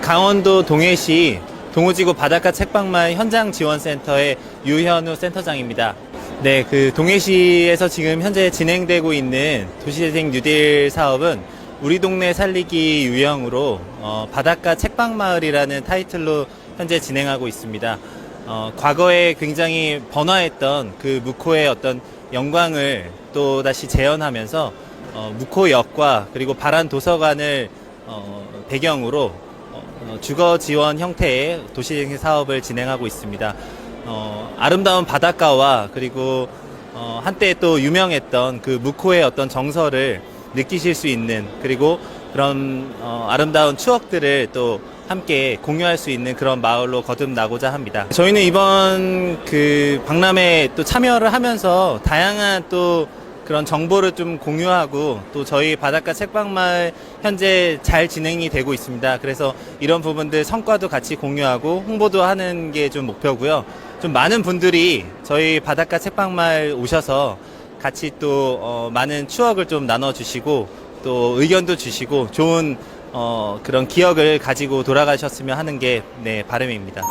강원도 동해시 동호지구 바닷가 책방마을 현장 지원센터의 유현우 센터장입니다. 네, 그 동해시에서 지금 현재 진행되고 있는 도시재생 뉴딜 사업은 우리 동네 살리기 유형으로 어, 바닷가 책방마을이라는 타이틀로 현재 진행하고 있습니다. 어, 과거에 굉장히 번화했던 그 무코의 어떤 영광을 또 다시 재현하면서 어, 무코역과 그리고 바란 도서관을 어, 배경으로 어, 주거 지원 형태의 도시재생 사업을 진행하고 있습니다. 어, 아름다운 바닷가와 그리고 어, 한때 또 유명했던 그 무코의 어떤 정서를 느끼실 수 있는 그리고 그런 어, 아름다운 추억들을 또 함께 공유할 수 있는 그런 마을로 거듭나고자 합니다. 저희는 이번 그 박람회에 또 참여를 하면서 다양한 또 그런 정보를 좀 공유하고 또 저희 바닷가 책방마을 현재 잘 진행이 되고 있습니다. 그래서 이런 부분들 성과도 같이 공유하고 홍보도 하는 게 좀 목표고요. 좀 많은 분들이 저희 바닷가 책방마을 오셔서 같이 또 어, 많은 추억을 좀 나눠주시고 또 의견도 주시고 좋은 어, 그런 기억을 가지고 돌아가셨으면 하는 게 네, 바람입니다.